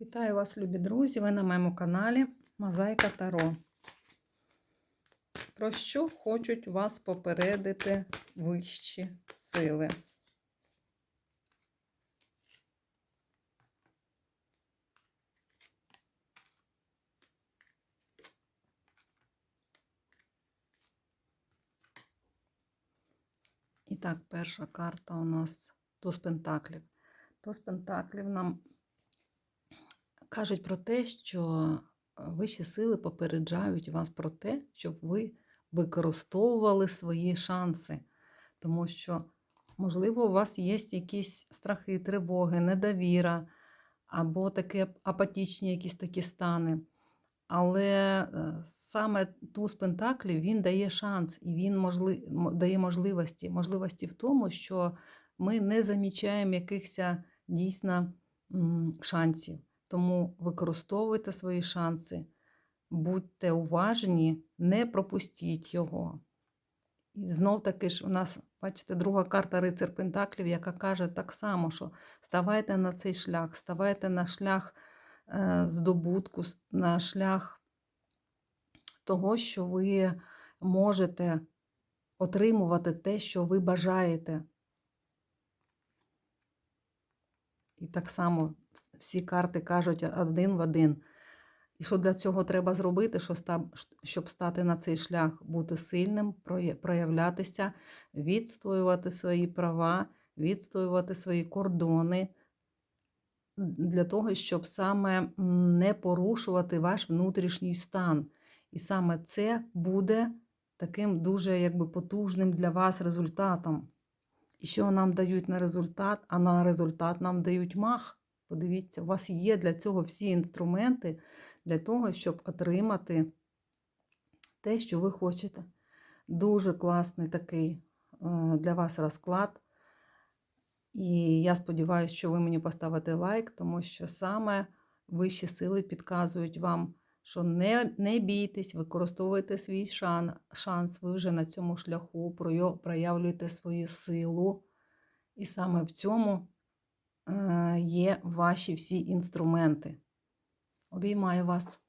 Вітаю вас, любі друзі! Ви на моєму каналі Мозаїка Таро. Про що хочуть вас попередити вищі сили? І так, перша карта у нас туз пентаклів. Туз пентаклів нам кажуть про те, що вищі сили попереджають вас про те, щоб ви використовували свої шанси. Тому що, можливо, у вас є якісь страхи, тривоги, недовіра, або такі апатичні якісь такі стани. Але е, саме туз пентаклів він дає шанс і він можли... дає можливості. Можливості в тому, що ми не замічаємо якихось дійсно шансів. Тому використовуйте свої шанси, будьте уважні, не пропустіть його. І знов таки ж у нас, бачите, друга карта Рицар Пентаклів, яка каже так само, що ставайте на цей шлях, ставайте на шлях е, здобутку, на шлях того, що ви можете отримувати те, що ви бажаєте. І так само всі карти кажуть один в один. І що для цього треба зробити, щоб стати на цей шлях, бути сильним, проявлятися, відстоювати свої права, відстоювати свої кордони, для того, щоб саме не порушувати ваш внутрішній стан. І саме це буде таким дуже якби, потужним для вас результатом. І що нам дають на результат? А на результат нам дають мах. Подивіться, у вас є для цього всі інструменти для того, щоб отримати те, що ви хочете. Дуже класний такий е, для вас розклад. І я сподіваюся, що ви мені поставите лайк, тому що саме вищі сили підказують вам, що не не бійтесь, використовуйте свій шан, шанс, ви вже на цьому шляху проявлюєте свою силу. І саме в цьому Е, є ваші всі інструменти. Обіймаю вас.